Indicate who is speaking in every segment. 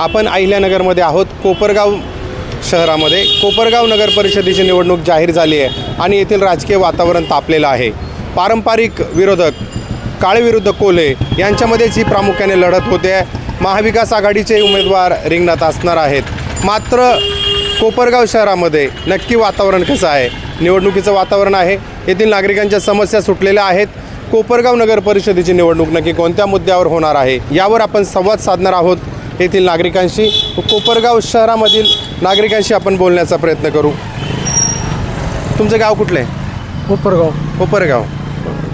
Speaker 1: आपण अहिल्यानगरमध्ये आहोत. कोपरगाव शहरामध्ये कोपरगाव नगर परिषदेची निवडणूक जाहीर झाली आहे आणि येथील राजकीय वातावरण तापलेलं आहे. पारंपरिक विरोधक काळेविरुद्ध कोल्हे यांच्यामध्येच ही प्रामुख्याने लढत होते. महाविकास आघाडीचे उमेदवार रिंगणात असणार आहेत. मात्र कोपरगाव शहरामध्ये नक्की वातावरण कसं आहे? निवडणुकीचं वातावरण आहे. येथील नागरिकांच्या समस्या सुटलेल्या आहेत. कोपरगाव नगर परिषदेची निवडणूक नक्की कोणत्या मुद्द्यावर होणार आहे? यावर आपण संवाद साधणार आहोत. येथील नागरिकांशी कोपरगाव शहरामधील नागरिकांशी आपण बोलण्याचा प्रयत्न करू. तुमचं गाव कुठलं आहे?
Speaker 2: कोपरगाव.
Speaker 1: कोपरगाव.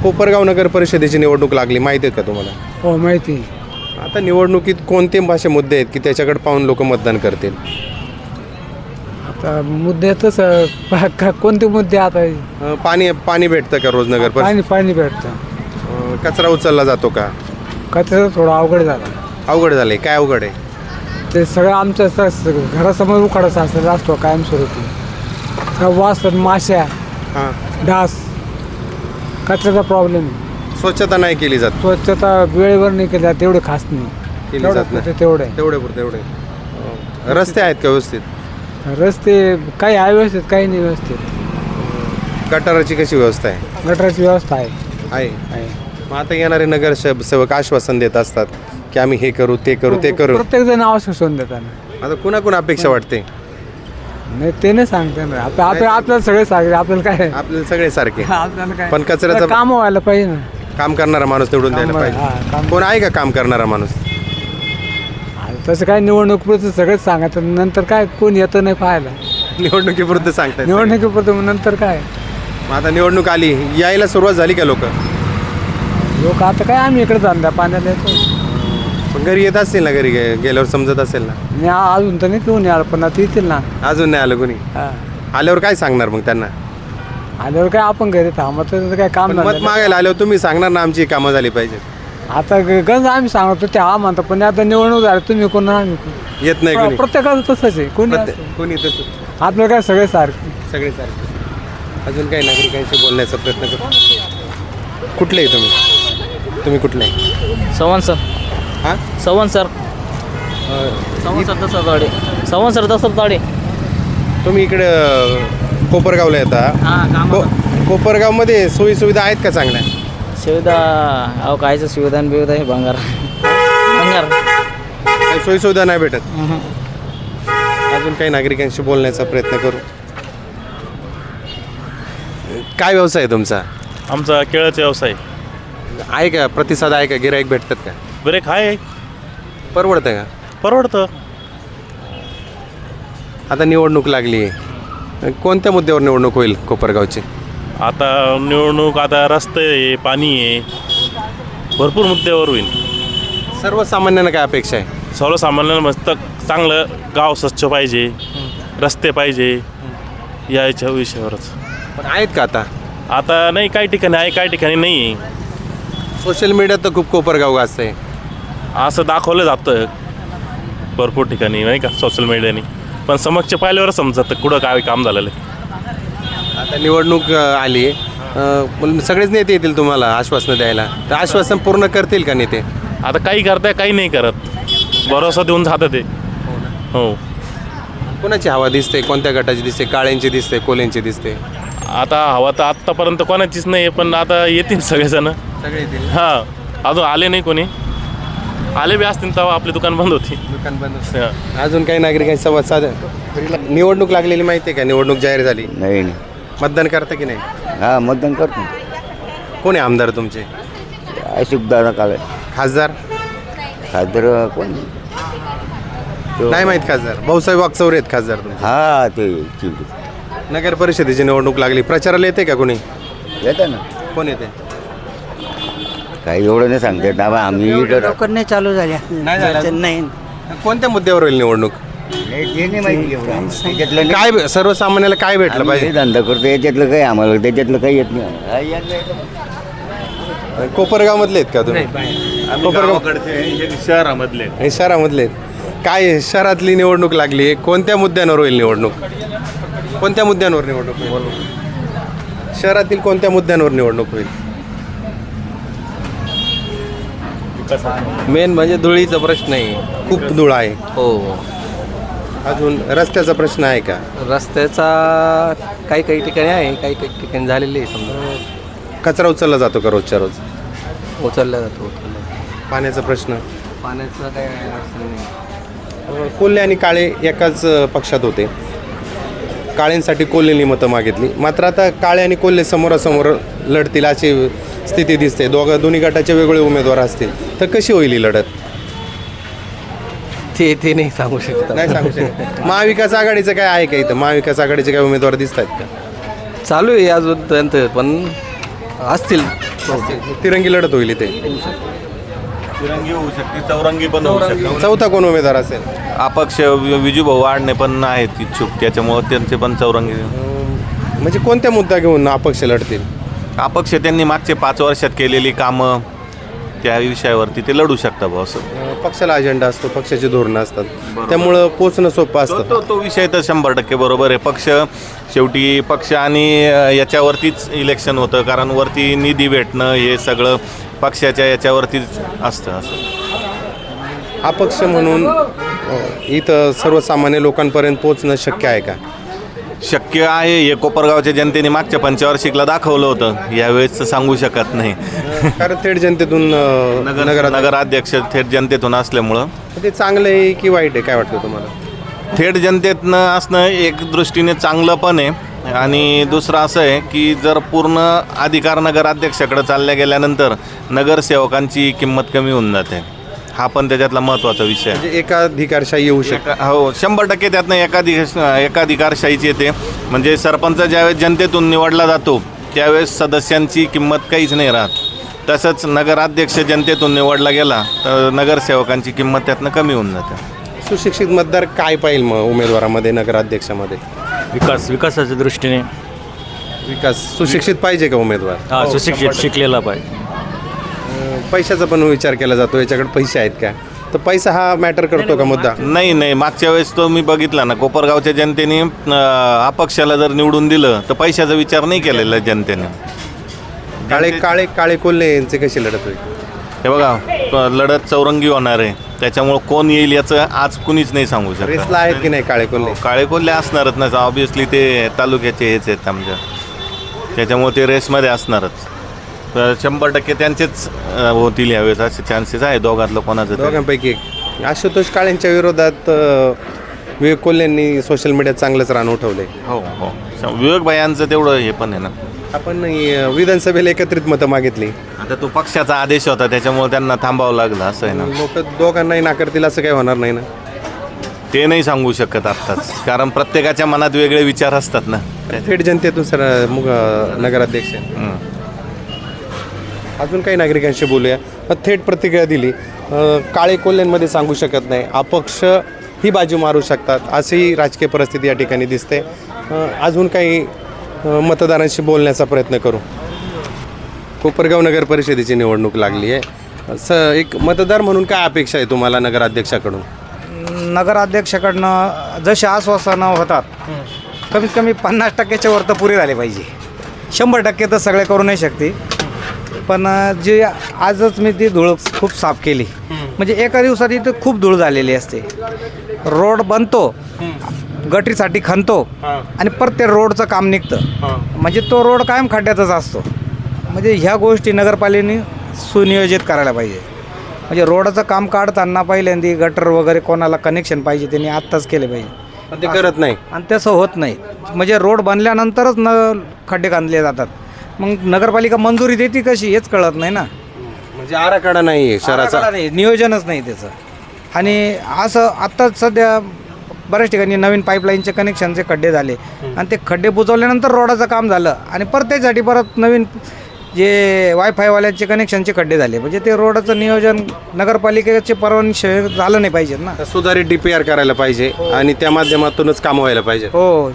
Speaker 1: कोपरगाव नगर परिषदेची निवडणूक लागली. माहिती आहेत का तुम्हाला?
Speaker 2: हो माहिती.
Speaker 1: आता निवडणुकीत कोणते भाषे मुद्दे आहेत की त्याच्याकडे पाहून लोक मतदान करतील?
Speaker 2: आता मुद्दे तसं पा- का- कोणते मुद्दे आता?
Speaker 1: अं, पाणी पाणी भेटतं का रोज नगर
Speaker 2: पाणी पाणी भेटतं.
Speaker 1: परिषद कचरा उचलला जातो का?
Speaker 2: कचरा थोडं अवघड झालं.
Speaker 1: अवघड झाले काय अवघड आहे?
Speaker 2: ते सगळं आमच्या स- स- घरासमोर उखाडा साचलेला असतो कायमस्वरूपी. का वास माश्या
Speaker 1: हां.
Speaker 2: डास कचऱ्याचा प्रॉब्लेम
Speaker 1: स्वच्छता नाही केली जात.
Speaker 2: स्वच्छता वेळेवर नाही केल्या तेवढे खास नाही.
Speaker 1: केली
Speaker 2: तेवढं
Speaker 1: जात नाही.
Speaker 2: पुरतं तेवढे
Speaker 1: तेवढे पुरते तेवढे अं, रस्ते आहेत का व्यवस्थित?
Speaker 2: रस्ते काही आहे व्यवस्थित काही नाही व्यवस्थित.
Speaker 1: गटाराची कशी व्यवस्था आहे?
Speaker 2: गटराची व्यवस्था आहे.
Speaker 1: आहे.
Speaker 2: आहे.
Speaker 1: मग आता येणारे नगर सेवक आश्वासन देत असतात. की आम्ही हे करू ते करू ते करू.
Speaker 2: प्रत्येक जण आवश्यक सोडून देताना
Speaker 1: आता कुणाकुण अपेक्षा वाटते?
Speaker 2: नाही ते नाही सांगते ना. आपल्या आपल्या आपल्याला सगळे सांगते आपल्याला काय?
Speaker 1: आपल्याला सगळे सारखे.
Speaker 2: आपल्याला काय?
Speaker 1: पण कचऱ्याचं-
Speaker 2: काम व्हायला पाहिजे ना.
Speaker 1: काम करणारा माणूस निवडून द्यायला
Speaker 2: काम- हा,
Speaker 1: पाहिजे
Speaker 2: काम-
Speaker 1: कोण आहे का काम करणारा माणूस?
Speaker 2: आता तसं काय निवडणुकीपुरतं सगळंच सांगायचं. नंतर काय कोण येतं नाही पाहायला.
Speaker 1: निवडणुकीपुरतं सांगतात
Speaker 2: निवडणुकीपुरतं नंतर काय?
Speaker 1: मग आता निवडणूक आली यायला सुरुवात झाली का लोक?
Speaker 2: लोक आता काय आम्ही इकडे धंदा पाण्याला येतो
Speaker 1: पण घरी येत असतील ना घरी गे- गेल्यावर समजत असेल ना?
Speaker 2: आ- अजून तर नाही पिऊन यार पण आता येतील ना.
Speaker 1: अजून नाही आलं कोणी?
Speaker 2: हा.
Speaker 1: आल्यावर काय सांगणार मग त्यांना?
Speaker 2: आल्यावर काय आपण घरी थांबत तर काय काम
Speaker 1: मत
Speaker 2: नाही.
Speaker 1: मागायला आल्यावर तुम्ही सांगणार ना आमची कामं झाली पाहिजे
Speaker 2: आता ग- गंज आम्ही सांगतो ते हा म्हणतो पण आता निवडणूक झाली तुम्ही कोण आम्ही कोण.
Speaker 1: येत नाही कोणी.
Speaker 2: प्रत्येकाचं तसंच आहे कोणी
Speaker 1: प्रत्येक-
Speaker 2: असो.
Speaker 1: कोणी तसं
Speaker 2: आपलं काय सगळे सारखे?
Speaker 1: सगळे सारखे. अजून काही नागरिकांशी बोलण्याचा प्रयत्न करू? कुठले आहे तुम्ही? तुम्ही कुठले? आहे?
Speaker 3: चव्हाण सर.
Speaker 1: हां?
Speaker 3: चव्हाण सर. चव्हाण सर दसर ताडे चव्हाण सर दसर ताडे
Speaker 1: तुम्ही इकडं कोपरगावला येता?
Speaker 3: हां
Speaker 1: को कोपरगावमध्ये सोयी सुविधा आहेत का चांगल्या?
Speaker 3: सुविधा अहो कायचं सुविधा आणि बिविधा हे भंगार. भंगार.
Speaker 1: काही सोयी सुविधा नाही भेटत? अजून काही नागरिकांशी बोलण्याचा प्रयत्न करू. काय व्यवसाय आहे तुमचा?
Speaker 4: आमचा केळाचा व्यवसाय.
Speaker 1: आहे का? प्रतिसाद आहे का? गिराईक भेटतात का?
Speaker 4: ब्रेक आहे
Speaker 1: परवडतं का?
Speaker 4: परवडतं.
Speaker 1: आता निवडणूक लागली. आहे कोणत्या मुद्द्यावर निवडणूक होईल कोपरगावची?
Speaker 4: आता निवडणूक आता रस्ते आहे पाणी आहे. भरपूर मुद्द्यावर होईल.
Speaker 1: सर्वसामान्यांना काय अपेक्षा आहे?
Speaker 4: सर्वसामान्यांना मस्त चांगलं गाव स्वच्छ पाहिजे रस्ते पाहिजे याच्या विषयावरच.
Speaker 1: पण आहेत का आता?
Speaker 4: आता नाही काही ठिकाणी आहे काही ठिकाणी नाही आहे.
Speaker 1: सोशल मीडियात तर खूप कोपरगाव गाजतंय.
Speaker 4: असं दाखवलं जातं भरपूर ठिकाणी नाही का? सोशल मीडियाने पण समक्ष पाहिल्यावर समजतं कुठं काय काम झालेलं आहे.
Speaker 1: आता निवडणूक आली. आहे सगळेच नेते येतील तुम्हाला आश्वासनं द्यायला. तर आश्वासन पूर्ण करतील का नेते?
Speaker 4: आता काही करताय काही नाही करत. भरोसा देऊन जातं ते. हो.
Speaker 1: कोणाची हवा दिसते? कोणत्या गटाची दिसते? काळ्यांची दिसते कोल्यांची दिसते?
Speaker 4: आता हवा तर आत्तापर्यंत कोणाचीच नाही पण आता येतील सगळेजण.
Speaker 1: सगळे येतील.
Speaker 4: हां. अजून आले नाही कोणी. आले बी असतील तेव्हा आपली दुकान बंद होती.
Speaker 1: दुकान बंद
Speaker 4: हां.
Speaker 1: अजून काही नागरिकांशी संवाद साध? निवडणूक लागलेली माहिती आहे का? निवडणूक जाहीर झाली.
Speaker 5: नाही नाही.
Speaker 1: मतदान करता की नाही?
Speaker 5: हा मतदान करतो.
Speaker 1: कोण आहे आमदार तुमचे?
Speaker 5: अशोक दादा काळे.
Speaker 1: खासदार?
Speaker 5: खासदार कोण? तो-
Speaker 1: नाही माहीत खासदार. भाऊसाहेब वागचौरे आहेत खासदार तुमचे.
Speaker 5: हा ते चिंटू
Speaker 1: नगर परिषदेची निवडणूक लागली. प्रचाराला येते का कोणी?
Speaker 5: येतं ना.
Speaker 1: कोण येते?
Speaker 5: काही एवढं नाही सांगते ना बा आम्ही.
Speaker 6: लवकर नाही चालू झाल्या
Speaker 1: नाही झाल्या?
Speaker 6: नाही
Speaker 1: कोणत्या मुद्द्यावर होईल निवडणूक?
Speaker 5: नाही, ते नाही माहिती एवढं. आम्हाला. त्याच्यातलं
Speaker 1: काय सर्वसामान्याला काय भेटलं
Speaker 5: आम्ही
Speaker 1: पाहिजे?
Speaker 5: हे धंदा करतो याच्यातलं काही आम्हाला त्याच्यातलं काही येत नाही. हा, येतं.
Speaker 1: कोपरगाव मधले आहेत का तुम्ही? कोपरगाव
Speaker 4: शहरामधले
Speaker 1: हे शहरामधले आहेत. काय? शहरातली निवडणूक लागली आहे? कोणत्या मुद्द्यांवर होईल निवडणूक? कोणत्या मुद्द्यांवर निवडणूक होईल? शहरातील कोणत्या मुद्द्यांवर निवडणूक होईल?
Speaker 7: मेन म्हणजे धुळीचा प्रश्न आहे.
Speaker 1: खूप धूळ आहे.
Speaker 7: हो.
Speaker 1: अजून रस्त्याचा प्रश्न आहे का?
Speaker 7: रस्त्याचा काही काही ठिकाणी आहे काही काही ठिकाणी झालेले आहे समजा.
Speaker 1: कचरा उचलला जातो का रोजच्या रोज?
Speaker 7: उचलला जातो उचलला
Speaker 1: पाण्याचा प्रश्न.
Speaker 7: पाण्याचं काही अडचण नाही.
Speaker 1: कोल्हे आणि काळे एकाच अ, पक्षात होते. काळेंसाठी कोल्हेंनी मतं मागितली. मात्र आता काळे आणि कोल्हे समोरासमोर लढतील अशी स्थिती दिसते. दोघं दोन्ही गटाचे वेगवेगळे उमेदवार असतील. तर कशी होईल ही लढत?
Speaker 7: ते ते नाही सांगू शकत.
Speaker 1: नाही सांगू शकत. महाविकास आघाडीचं काय आहे का इथं? महाविकास आघाडीचे काय उमेदवार दिसत आहेत का?
Speaker 7: चालू आहे अजून पण असतील.
Speaker 1: तिरंगी लढत होईल इथे.
Speaker 8: तिरंगी होऊ शकते चौरंगी पण होऊ शकते.
Speaker 1: चौथा कोण उमेदवार असेल?
Speaker 8: अपक्ष वि- विजूभाऊ वाढणे पण आहेत इच्छुक त्याच्यामुळं त्यांचे पण चौरंगी.
Speaker 1: म्हणजे कोणत्या मुद्दा घेऊन अपक्ष लढतील?
Speaker 8: अपक्ष त्यांनी मागचे पाच वर्षात केलेली कामं त्या विषयावरती ते लढू शकता भाऊ असं.
Speaker 1: पक्षाला अजेंडा असतो पक्षाची धोरणं असतात. त्यामुळं पोचणं सोपं असतं.
Speaker 8: तो तो विषय तर शंभर टक्के बरोबर आहे. पक्ष शेवटी पक्ष आणि याच्यावरतीच इलेक्शन होतं कारण वरती निधी भेटणं हे सगळं पक्षाच्या याच्यावरतीच असतं असं
Speaker 1: अपक्ष म्हणून अ, इथं सर्वसामान्य लोकांपर्यंत पोचणं शक्य आहे का?
Speaker 8: शक्य आहे. हे कोपरगावच्या जनतेने मागच्या पंचवार्षिकला दाखवलं होतं. यावेळेस तर सांगू शकत नाही.
Speaker 1: कारण थेट जनतेतून
Speaker 8: नगर
Speaker 1: नगरात
Speaker 8: नगराध्यक्ष थेट जनतेतून असल्यामुळं.
Speaker 1: ते चांगलं आहे की वाईट आहे? काय वाटतं तुम्हाला?
Speaker 8: थेट जनतेतनं असणं एक दृष्टीने चांगलं पण आहे. आणि दुसरं असं आहे की जर पूर्ण अधिकार नगराध्यक्षाकडे चालल्या गेल्यानंतर नगरसेवकांची किंमत कमी होऊन जाते. हा पण त्याच्यातला महत्त्वाचा विषय आहे.
Speaker 1: म्हणजे एकाधिकारशाही येऊ शकते.
Speaker 8: हो शंभर टक्के त्यातनं एकाधिक एकाधिकारशाहीची येते. म्हणजे सरपंच ज्यावेळेस जनतेतून निवडला जातो त्यावेळेस सदस्यांची किंमत काहीच नाही राहत. तसंच नगराध्यक्ष जनतेतून निवडला गेला तर नगरसेवकांची किंमत त्यातनं कमी होऊन जाते.
Speaker 1: सुशिक्षित मतदार काय पाहिजे मग उमेदवारामध्ये नगराध्यक्षामध्ये?
Speaker 9: विकास विकासाच्या दृष्टीने.
Speaker 1: विकास सुशिक्षित पाहिजे का उमेदवार?
Speaker 9: हा सुशिक्षित शिकलेला पाहिजे.
Speaker 1: अ, पैशाचा पण विचार केला जातो याच्याकडे पैसे आहेत का? तर पैसा हा मॅटर करतो का मुद्दा?
Speaker 8: नाही नाही मागच्या वेळेस तो मी बघितला ना कोपरगावच्या जनतेने अं, अपक्षाला जर निवडून दिलं तर पैशाचा विचार नाही केलेला जनतेने.
Speaker 1: काळे काळे काळे कोल्हे यांचे कशी लढत होईल?
Speaker 8: हे बघा प- लढत चौरंगी होणार आहे. त्याच्यामुळं कोण येईल याचं आज कुणीच नाही सांगू शकत.
Speaker 1: रेसला आहेत की नाही काळे कोल्हे?
Speaker 8: काळे कोल्हे असणारच ना ऑब्विसली ते तालुक्याचे हेच आहेत आमच्या त्याच्यामुळे ते रेसमध्ये असणारच. तर शंभर टक्के त्यांचेच अं, होतील यावेळेस असे चान्सेस आहे दोघातलं कोणाचं तरी.
Speaker 1: दोघांपैकी एक. आशुतोष काळेंच्या विरोधात अ, विवेक कोल्हेंनी सोशल मीडियात चांगलंच रान उठवलंय.
Speaker 8: हो हो. विवेक भायांचं तेवढं हे पण आहे ना.
Speaker 1: आपण अ, विधानसभेला एकत्रित मतं मागितली.
Speaker 8: आता तो पक्षाचा आदेश होता त्याच्यामुळे त्यांना थांबावं लागलं असं आहे ना?
Speaker 1: लोक दोघांनाही नाकारतील असं काही होणार नाही ना?
Speaker 8: ते नाही सांगू शकत आत्ताच कारण प्रत्येकाच्या मनात वेगळे विचार असतात ना.
Speaker 1: थेट जनतेतून सर मुग नगराध्यक्ष.
Speaker 8: हं.
Speaker 1: अजून काही नागरिकांशी बोलूया. अ, थेट प्रतिक्रिया दिली. अ, काळे कोल्ह्यांमध्ये सांगू शकत नाही. अपक्ष ही बाजू मारू शकतात अशी राजकीय परिस्थिती या ठिकाणी दिसते. अ, अजून काही मतदारांशी बोलण्याचा प्रयत्न करू. कोपरगाव नगर परिषदेची निवडणूक लागली आहे. स एक मतदार म्हणून काय अपेक्षा आहे तुम्हाला नगराध्यक्षाकडून?
Speaker 10: नगराध्यक्षाकडनं जसे आश्वासनं होतात कमीत कमी पन्नास टक्क्याच्या वर तर पुरे झाले पाहिजे. शंभर टक्के तर सगळे करू नाही शकते. पण जे आजच मी ती धूळ खूप साफ केली. म्हणजे एका दिवसात इथं खूप धूळ झालेली असते. रोड बनतो गटरीसाठी खणतो आणि परत ते रोडचं काम निघतं. म्हणजे तो रोड कायम खड्ड्यातच असतो. म्हणजे ह्या गोष्टी नगरपालिकेने सुनियोजित करायला पाहिजे. म्हणजे रोडाचं काम काढताना पहिल्यांदा गटर वगैरे कोणाला कनेक्शन पाहिजे त्यांनी आत्ताच केले पाहिजे.
Speaker 1: पण ते करत नाही.
Speaker 10: आणि तसं होत नाही. म्हणजे रोड बनल्यानंतरच न खड्डे बांधले जातात. मग नगरपालिका मंजुरी देते कशी हेच कळत नाही ना.
Speaker 1: म्हणजे आराखडा नाही आहे शहराचा.
Speaker 10: आराखडा नाही नियोजनच नाही त्याचं. आणि असं आत्ताच सध्या बऱ्याच ठिकाणी नवीन पाईपलाईनचे कनेक्शनचे खड्डे झाले. आणि ते खड्डे बुजवल्यानंतर रोडाचं काम झालं. आणि परत त्यासाठी परत नवीन जे वायफायवाल्यांचे कनेक्शनचे खड्डे झाले. म्हणजे ते रोडाचं नियोजन नगरपालिकेचे परवानगी झालं नाही पाहिजे ना.
Speaker 1: सुधारित डी पी आर करायला पाहिजे आणि त्या माध्यमातूनच काम व्हायला पाहिजे.
Speaker 10: हो.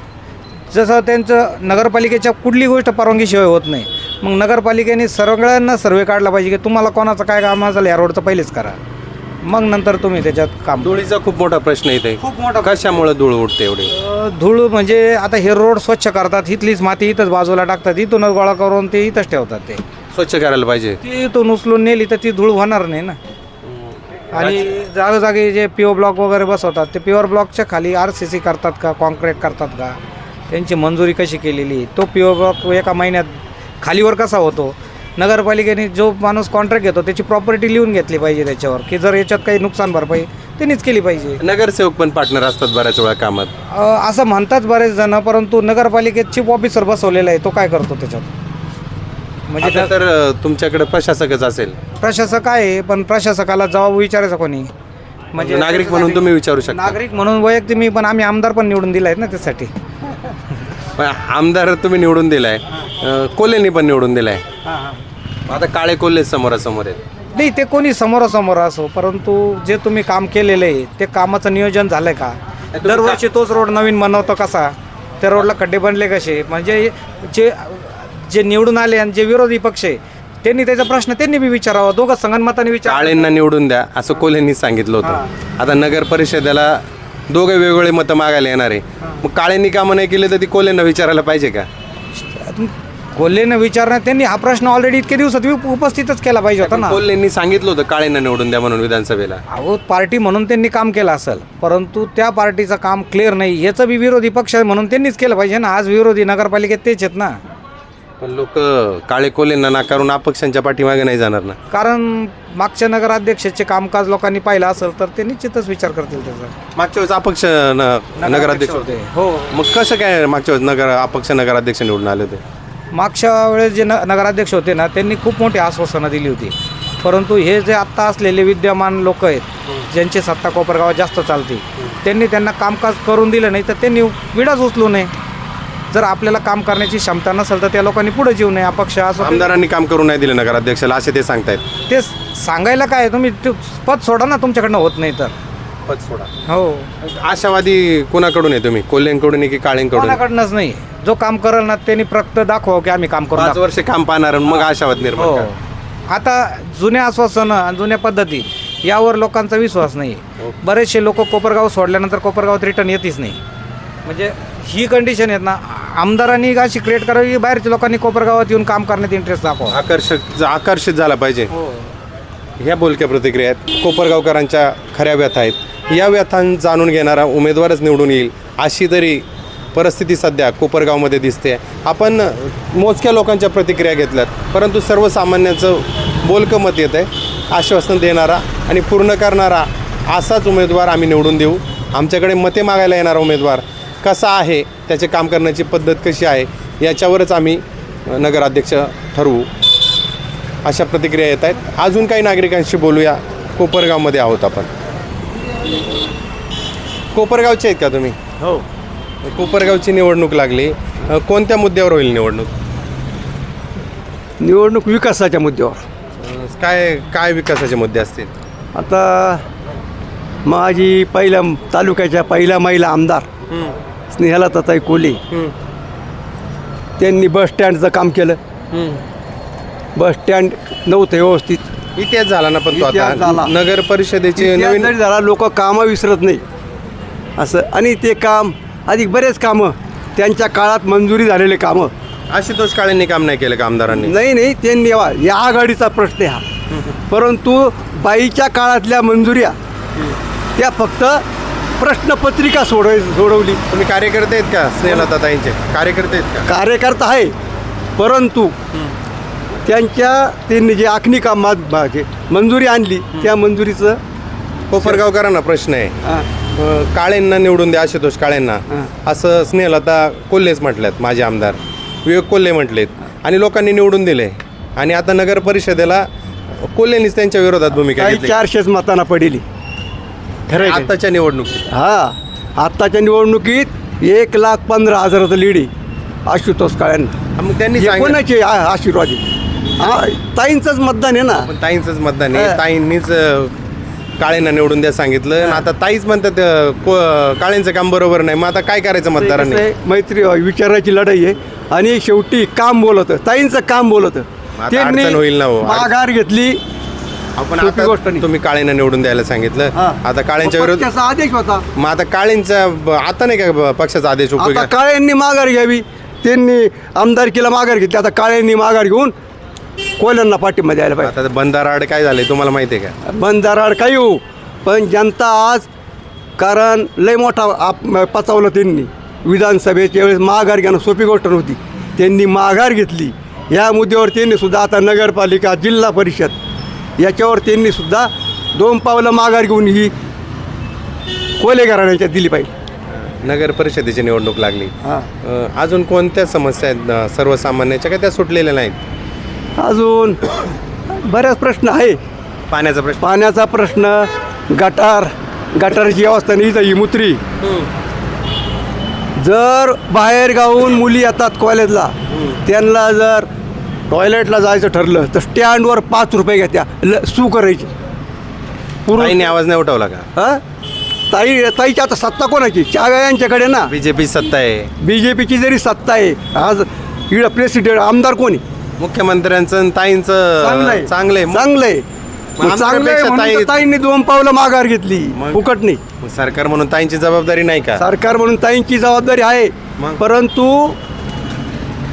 Speaker 10: जसं त्यांचं नगरपालिकेच्या कुठली गोष्ट परवानगीशिवाय होत नाही. मग नगरपालिकेने सगळ्यांना सर्वे काढला पाहिजे की तुम्हाला कोणाचं काय काम असेल या रोडचं पहिलेच करा. मग नंतर तुम्ही त्याच्यात काम
Speaker 1: धुळीचा खूप मोठा प्रश्न इथे.
Speaker 10: खूप मोठा
Speaker 1: कशामुळे धूळ उडते एवढी?
Speaker 10: धूळ म्हणजे आता हे रोड स्वच्छ करतात इथलीच माती इथंच बाजूला टाकतात इथूनच गोळा करून ते इथंच ठेवतात ते.
Speaker 1: स्वच्छ करायला पाहिजे.
Speaker 10: ती इथून उचलून नेली तर ती धूळ होणार नाही ना. आणि जागोजागी जे पी ओ ब्लॉक वगैरे बसवतात ते प्युअर ब्लॉकच्या खाली आर सी सी करतात का कॉन्क्रीट करतात का? त्यांची मंजुरी कशी केलेली? तो पी ओ ब्लॉक एका महिन्यात खालीवर कसा होतो? नगरपालिकेने जो माणूस कॉन्ट्रॅक्ट घेतो त्याची प्रॉपर्टी लिहून घेतली पाहिजे त्याच्यावर. की जर याच्यात काही नुकसान भरपाई त्यांनीच केली पाहिजे.
Speaker 1: नगरसेवक पण पार्टनर असतात बऱ्याच वेळा कामात.
Speaker 10: अ, असं म्हणतात बरेच जण परंतु नगरपालिकेत चीफ ऑफिसर बसवलेला आहे तो काय करतो त्याच्यात? म्हणजे
Speaker 1: आता तर अ, तुमच्याकडे प्रशासकच असेल.
Speaker 10: प्रशासक आहे पण प्रशासकाला जबाब विचारायचा कोणी?
Speaker 1: म्हणजे नागरिक म्हणून तुम्ही विचारू शकता.
Speaker 10: नागरिक म्हणून वैयक्तिक मी पण आम्ही आमदार पण निवडून दिला आहेत ना त्यासाठी.
Speaker 1: पण आमदार तुम्ही निवडून दिलाय. अ, कोल्हेंनी पण निवडून दिलाय. आता काळे कोल्हे समोरासमोर आहेत.
Speaker 10: नाही ते कोणी समोरासमोर असो परंतु जे तुम्ही काम केलेलं आहे ते कामाचं नियोजन झालंय का? दरवर्षी तोच रोड नवीन बनवतो कसा? त्या रोडला खड्डे बनले कसे? म्हणजे जे जे निवडून आले आणि जे विरोधी पक्ष आहे त्यांनी त्याचा प्रश्न त्यांनी बी विचारावा दोघं संगनमताने विचार
Speaker 1: काळेंना निवडून द्या असं कोल्हेंनी सांगितलं होतं. आता नगर परिषदेला दोघे वेगवेगळे मतं मागायला येणार. आहे मग काळेंनी कामं नाही केले तर ती कोल्हेंना विचारायला पाहिजे का?
Speaker 10: कोल्हेनं विचारणार त्यांनी हा प्रश्न ऑलरेडी इतके दिवसात उप- उपस्थितच केला पाहिजे होता ना.
Speaker 1: कोल्हेंनी सांगितलं होतं काळेंना निवडून द्या म्हणून विधानसभेला.
Speaker 10: अहो पार्टी म्हणून त्यांनी काम केलं असेल परंतु त्या पार्टीचं काम क्लिअर नाही. याचं बी विरोधी पक्ष आहे म्हणून त्यांनीच केलं पाहिजे ना. आज विरोधी नगरपालिकेत तेच आहेत ना.
Speaker 1: पण लोक काळे कोल्हेंना नाकारून अपक्षांच्या पाठीमागे नाही जाणार ना.
Speaker 10: कारण मागच्या नगराध्यक्षाचे कामकाज लोकांनी पाहिलं असेल तर ते निश्चितच विचार करतील त्याचा.
Speaker 1: मागच्या वेळेस अपक्ष न- नगराध्यक्ष होते.
Speaker 10: हो.
Speaker 1: मग कसं काय मागच्या वेळेस नगर अपक्ष नगराध्यक्ष निवडून आले होते?
Speaker 10: मागच्या वेळेस जे न नगराध्यक्ष होते ना त्यांनी खूप मोठी आश्वासनं दिली होती. परंतु हे जे आत्ता असलेले विद्यमान लोक आहेत ज्यांची सत्ता कोपरगावात जास्त चालते त्यांनी त्यांना कामकाज करून दिलं नाही तर त्यांनी विडाच उचलू नये. जर आपल्याला काम करण्याची क्षमता नसेल तर त्या लोकांनी पुढे येऊ नये अपक्ष असं
Speaker 1: आमदारांनी काम करून नाही दिलं नगराध्यक्षाला असे ते सांगतायत.
Speaker 10: ते सांगायला काय तुम्ही ते पद सोडा ना तुमच्याकडनं होत नाही तर.
Speaker 1: पद सोडा.
Speaker 10: हो.
Speaker 1: आशावादी कोणाकडून आहे तुम्ही? कोल्हेंकडून आहे की काळेंकडून
Speaker 10: कोणाकडनंच नाही. जो काम करेल ना त्यांनी प्रक्त दाखवा की आम्ही काम करून
Speaker 1: पाच
Speaker 10: दाखवू.
Speaker 1: वर्ष काम पाहणार आणि मग आशावाद निर्माण
Speaker 10: हो.
Speaker 1: करा.
Speaker 10: आता जुन्या आश्वासनं आणि जुन्या पद्धती यावर लोकांचा विश्वास नाही. बरेचसे लोक कोपरगाव सोडल्यानंतर कोपरगावात रिटर्न येतच नाही. म्हणजे ही कंडिशन आहेत ना आमदारांनी अशी क्रिएट करावी की बाहेरच्या लोकांनी कोपरगावात येऊन काम करण्यात इंटरेस्ट दाखवा.
Speaker 1: आकर्षक आकर्षित झाला पाहिजे. ह्या बोलक्या प्रतिक्रिया आहेत. कोपरगावकरांच्या खऱ्या व्यथा आहेत. या व्यथा जाणून घेणारा उमेदवारच निवडून येईल अशी तरी परिस्थिती सध्या कोपरगावमध्ये दिसते. आपण मोजक्या लोकांच्या प्रतिक्रिया घेतल्यात परंतु सर्वसामान्यांचं बोलकं मत येत आहे. आश्वासन देणारा आणि पूर्ण करणारा असाच उमेदवार आम्ही निवडून देऊ. आमच्याकडे मते मागायला येणारा उमेदवार कसा आहे त्याचे काम करण्याची पद्धत कशी आहे याच्यावरच आम्ही नगराध्यक्ष ठरवू. अशा प्रतिक्रिया येत आहेत. अजून काही नागरिकांशी बोलूया. कोपरगावमध्ये आहोत आपण. कोपरगावचे आहेत का तुम्ही?
Speaker 9: हो.
Speaker 1: कोपरगावची निवडणूक लागली. कोणत्या मुद्द्यावर होईल निवडणूक?
Speaker 11: निवडणूक विकासाच्या मुद्द्यावर.
Speaker 1: काय काय विकासाचे मुद्दे असतील?
Speaker 11: आता माझी पहिल्या तालुक्याच्या पहिल्या महिला आमदार स्नेहलताताई कोले. त्यांनी बस स्टँडचं काम केलं. बस स्टँड नव्हतं व्यवस्थित.
Speaker 1: इतिहास झाला ना पण तो
Speaker 11: इतिहास
Speaker 1: आता
Speaker 11: झाला.
Speaker 1: नगर परिषदेचे नवीन
Speaker 11: जरी झाला लोक कामं विसरत नाही. असं. आणि ते काम अधिक बरेच कामं. त्यांच्या काळात मंजुरी झालेले कामं.
Speaker 1: आशुतोष काळेंनी काम नाही केलं का आमदारांनी?
Speaker 11: नाही नाही. त्यांनी या- या आघाडीचा प्रश्न आहे हा. परंतु बाईच्या काळातल्या मंजुऱ्या त्या फक्त प्रश्नपत्रिका सोडव सोडवली.
Speaker 1: तुम्ही कार्यकर्ते आहेत का स्नेहलता ताईंचे? कार्यकर्ते आहेत का?
Speaker 11: कार्यकर्ता आहे परंतु त्यांच्या त्यांनी जे आखणी काम जे मंजुरी आणली त्या मंजुरीचं
Speaker 1: कोपरगावकरांना प्रश्न आहे. अ, काळेंना निवडून द्या आशुतोष काळेंना. असं स्नेहलता कोल्हेच म्हटल्यात माझे आमदार. विवेक कोल्हे म्हटलेत. आणि लोकांनी निवडून दिले. आणि आता नगर परिषदेला कोल्हेनीच त्यांच्या विरोधात भूमिका
Speaker 11: काही
Speaker 1: घेतली.
Speaker 11: चारशेच मतांना पडली. खरं
Speaker 1: आताच्या निवडणुकीत.
Speaker 11: हा आत्ताच्या निवडणुकीत एक लाख पंधरा हजाराचं लीड आशुतोष काळ्यांना.
Speaker 1: मग त्यांनी सांगितलं.
Speaker 11: कोणाचे आशीर्वाद? हा ताईंचंच मतदान आहे ना.
Speaker 1: पण ताईंचंच मतदान आहे.
Speaker 11: हा.
Speaker 1: ताईंनीच अ, काळेंना निवडून द्या सांगितलं. आणि आता ताईच म्हणतात अ, को- काळेंचं काम बरोबर नाही. मग आता काय करायचं
Speaker 11: कसं
Speaker 1: मतदारांनी?
Speaker 11: आहे, मैत्री विचाराची लढाई आहे. आणि शेवटी काम बोलत. ताईंचं काम
Speaker 1: आता अडचण होईल ना हो.
Speaker 11: माघार घेतली
Speaker 1: आपण
Speaker 11: सोपी गोष्ट
Speaker 1: आता
Speaker 11: नाही.
Speaker 1: तुम्ही काळेंना निवडून द्यायला सांगितलं.
Speaker 11: हा.
Speaker 1: आता काळेंच्या विरोध
Speaker 11: पक्षाचा आदेश होता.
Speaker 1: मग आता काळेंचा ब- आता नाही का ब- पक्षाचा आदेश उपयोगी
Speaker 11: आता काळ्यांनी माघार घ्यावी. त्यांनी आमदारकीला माघार घेतली. आता काळ्यांनी माघार घेऊन कोल्यांना पाठिंबा द्यायला पाहिजे.
Speaker 1: आता बंधाराड काय झाले तुम्हाला माहिती आहे का?
Speaker 11: बंधाराड काही होऊ पण जनता आज कारण लय मोठा आप पचावलं त्यांनी. विधानसभेच्या वेळेस माघार घेणं सोपी गोष्ट नव्हती. त्यांनी माघार घेतली. या मुद्द्यावर त्यांनी सुद्धा आता नगरपालिका जिल्हा परिषद याच्यावर त्यांनी सुद्धा दोन पावलं माघार घेऊन ही कोले घराण्याच्यात दिली पाहिजे.
Speaker 1: नगर परिषदेची निवडणूक लागली.
Speaker 11: हां.
Speaker 1: अ, अजून कोणत्या समस्या आहेत अ, सर्वसामान्याच्या का त्या सुटलेल्या नाहीत?
Speaker 11: अजून बऱ्याच प्रश्न आहे.
Speaker 1: पाण्याचा प्रश्न.
Speaker 11: पाण्याचा प्रश्न गटार गटाराची व्यवस्था नाही ही मुत्री जर बाहेर गावून मुली येतात कॉलेजला त्यांना जर टॉयलेटला जायचं ठरलं तर स्टँडवर पाच रुपये घेत्या. ल सू करायची.
Speaker 1: ताईंनी आवाज नाही उठवला का?
Speaker 11: हा? ताई ताईची आता सत्ता कोणाची? चाव्या यांच्याकडे ना.
Speaker 1: बीजेपी सत्ता आहे.
Speaker 11: बी जे पीची जरी सत्ता आहे आज इकडं प्रेसिडेंट आमदार कोणी?
Speaker 1: मुख्यमंत्र्यांचं ताईंचं
Speaker 11: चांगलं आहे
Speaker 1: चांगलं आहे
Speaker 11: चांगलं आहे
Speaker 1: मग
Speaker 11: मग चांगलं आहे
Speaker 1: आमदारापेक्षा
Speaker 11: म्हणून तर
Speaker 1: ताई-
Speaker 11: ताईंनी दोन पावलं माघार घेतली.
Speaker 1: मग?
Speaker 11: फुकट नाही.
Speaker 1: मग सरकार म्हणून ताईंची जबाबदारी नाही का?
Speaker 11: सरकार म्हणून ताईंची जबाबदारी आहे? परंतु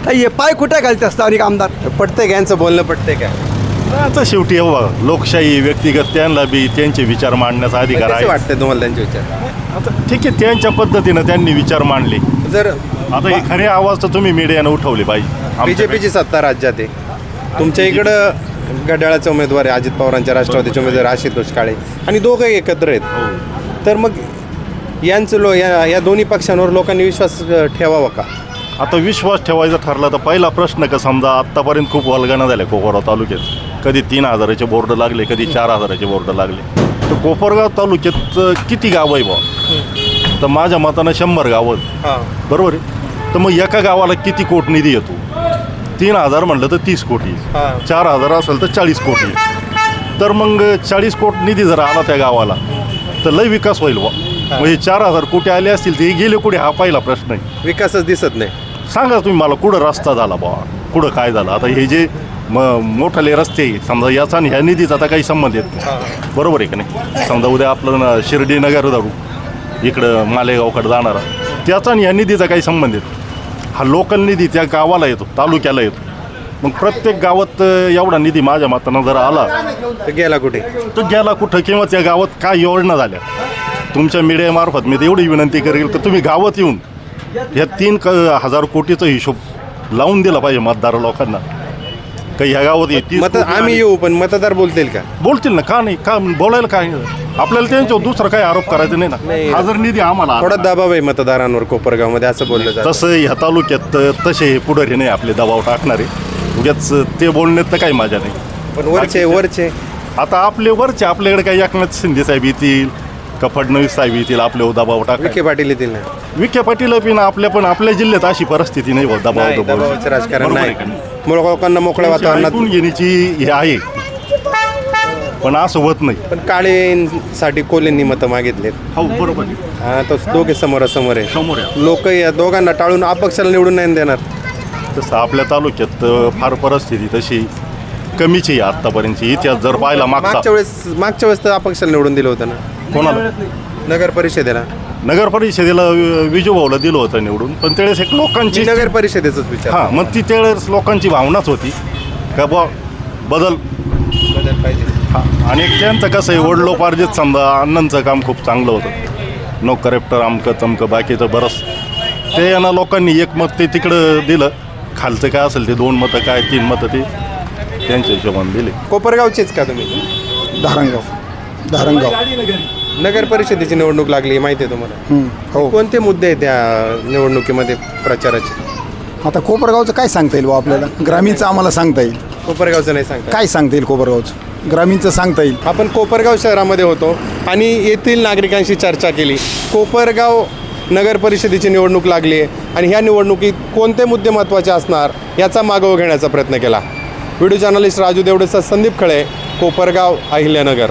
Speaker 11: हे पाय कुठे घालते स्थानिक आमदार?
Speaker 1: पटतंय का यांचं बोलणं? पटतंय का?
Speaker 12: आता शेवटी हे बघा लोकशाही व्यक्तिगत त्यांना बी त्यांचे विचार मांडण्याचा अधिकार
Speaker 1: कसं
Speaker 12: आहे.
Speaker 1: वाटतंय तुम्हाला त्यांचे विचार?
Speaker 12: आता ठीक आहे त्यांच्या पद्धतीनं त्यांनी विचार मांडले.
Speaker 1: जर
Speaker 12: आता हे खरे आवाज तर तुम्ही मीडियानं उठवले पाहिजे आमच्याकडे.
Speaker 1: बीजेपीची सत्ता राज्यात आहे. तुमच्या इकडं गडाळाचे उमेदवार आहे अजित पवारांच्या राष्ट्रवादीचे उमेदवार आशुतोष काळे. आणि दोघंही एकत्र आहेत. तर मग यांचं लो या या दोन्ही पक्षांवर लोकांनी विश्वास अ, ठेवावा का?
Speaker 12: आता विश्वास ठेवायचा ठरला तर पहिला प्रश्न का समजा आत्तापर्यंत खूप वल्गना झाल्या कोपरगाव तालुक्यात. कधी तीन हजाराचे बोर्ड लागले कधी चार हजाराचे बोर्ड लागले. तर कोपरगाव तालुक्यात किती गावं आहे बा? तर माझ्या मतानं शंभर गावं बरोबर आहे? तर मग एका गावाला किती कोट निधी येतो? तीन हजार म्हणलं तर तीस कोटी. चार हजार असेल तर चाळीस कोटी. तर मग चाळीस कोट निधी जर आला त्या गावाला तर लय विकास होईल बा. म्हणजे चार हजार कोटी आले असतील ते गेले कुठे? हा पहिला प्रश्न आहे.
Speaker 1: विकासच दिसत नाही.
Speaker 12: सांगा तुम्ही मला कुठं रस्ता झाला बा कुठं काय झालं? आता हे जे म मोठाले रस्ते समजा याचा आणि ह्या निधीचा आता काही संबंध येत नाही. बरोबर आहे का नाही? समजा उद्या आपलं न- शिर्डी नगर धरू इकडं मालेगावकडे जाणारा त्याचा आणि ह्या निधीचा काही संबंध येत हा लोकल निधी त्या गावाला येतो तालुक्याला येतो. मग प्रत्येक गावात एवढा निधी माझ्या मतानं जर आला
Speaker 1: तर गेला कुठे?
Speaker 12: तो गेला कुठं किंवा त्या गावात काय योजना झाल्या? तुमच्या मीडियामार्फत मी तर एवढी विनंती करेल की तुम्ही गावात येऊन ह्या तीन क हजार कोटीचा हिशोब लावून दिला पाहिजे मतदार लोकांना. काही ह्या गावात तीस
Speaker 1: मत आम्ही येऊ पण मतदार बोलतील का?
Speaker 12: बोलतील ना का नाही? का बोलायला काय? आपल्याला त्यांच्यावर दुसरा काही आरोप करायचा नाही. ना. हा जर निधी आम्हाला
Speaker 1: थोडा दबाव आहे मतदारांवर कोपरगावमध्ये असं बोललं जातं.
Speaker 12: तसं ह्या तालुक्यात तसे पुढारी नाही आपले दबाव टाकणारे. उगाच ते बोलण्यात तर काही मजा नाही.
Speaker 1: पण वरचे वरचे.
Speaker 12: आता आपले वरचे आपल्याकडे काही एकनाथ शिंदे साहेब येतील का फडणवीस साहेब येतील आपले दबाव टाका
Speaker 1: विखे पाटील येतील ना.
Speaker 12: विखे पाटील पण आपल्या पण आपल्या जिल्ह्यात अशी परिस्थिती नाही होत दबाव
Speaker 1: नाही,
Speaker 12: दबाव.
Speaker 1: दबावाचं राजकारण
Speaker 12: बरोबर
Speaker 1: नाही.
Speaker 12: आहे का नाही?
Speaker 1: मुळ लोकांना मोकळ्या वातावरणात
Speaker 12: ऐकून घेण्याची हे आहे. पण असं होत नाही.
Speaker 1: पण काळेंसाठी कोलेंनी मतं मागितलेत.
Speaker 12: हो बरोबर आहे.
Speaker 1: हा तो दोघे समोरासमोर आहे.
Speaker 12: समोर आहे.
Speaker 1: लोक या दोघांना टाळून अपक्षाला निवडून नाही देणार.
Speaker 12: तसं आपल्या तालुक्यात अं, फार परिस्थिती तशी कमीची आहे आत्तापर्यंतची इतिहास जर पाहिला
Speaker 1: मागच्या
Speaker 12: मागचा.
Speaker 1: वेळेस मागच्या वेळेस तर अपक्षाला निवडून दिलं होतं ना.
Speaker 12: कोणाला?
Speaker 1: नगर परिषदेला.
Speaker 12: नगर परिषदेला अं, विजू भाऊला दिलं होतं निवडून पण त्यावेळेस एक लोकांची
Speaker 1: नगर परिषदेचाच विचार
Speaker 12: हां मग ती त्यावेळेस लोकांची भावनाच होती. का बा बदल.
Speaker 1: बदल पाहिजे.
Speaker 12: हा आणि त्यांचं कसं आहे वडलोपार्जित समजा अण्णांचं काम खूप चांगलं होतं. नो करेक्टर अमकं चमकं बाकीचं बरंच. ते यांना लोकांनी एक मत ते तिकडं दिलं. खालचं काय असेल ते दोन मतं काय तीन मतं ते त्यांच्या हिशोबाने दिले.
Speaker 1: कोपरगावचेच का तुम्ही?
Speaker 11: धारणगाव धारणगाव
Speaker 1: नगर परिषदेची निवडणूक लागली माहिती आहे तुम्हाला?
Speaker 11: हो.
Speaker 1: कोणते मुद्दे आहेत त्या निवडणुकीमध्ये प्रचाराचे?
Speaker 13: आता कोपरगावचं काय सांगता येईल बा आपल्याला? ग्रामीणचं आम्हाला सांगता येईल.
Speaker 1: कोपरगावचं नाही सांगता
Speaker 13: काय सांगता येईल कोपरगावचं? ग्रामीणचं सांगता येईल.
Speaker 1: आपण कोपरगाव शहरामध्ये होतो आणि येथील नागरिकांशी चर्चा केली. कोपरगाव नगर परिषदेची निवडणूक लागली आहे आणि ह्या निवडणुकीत कोणते मुद्दे महत्त्वाचे असणार याचा मागोवा घेण्याचा प्रयत्न केला. व्हिडिओ जर्नलिस्ट राजू देवडेचा संदीप खळे कोपरगाव अहिल्यानगर.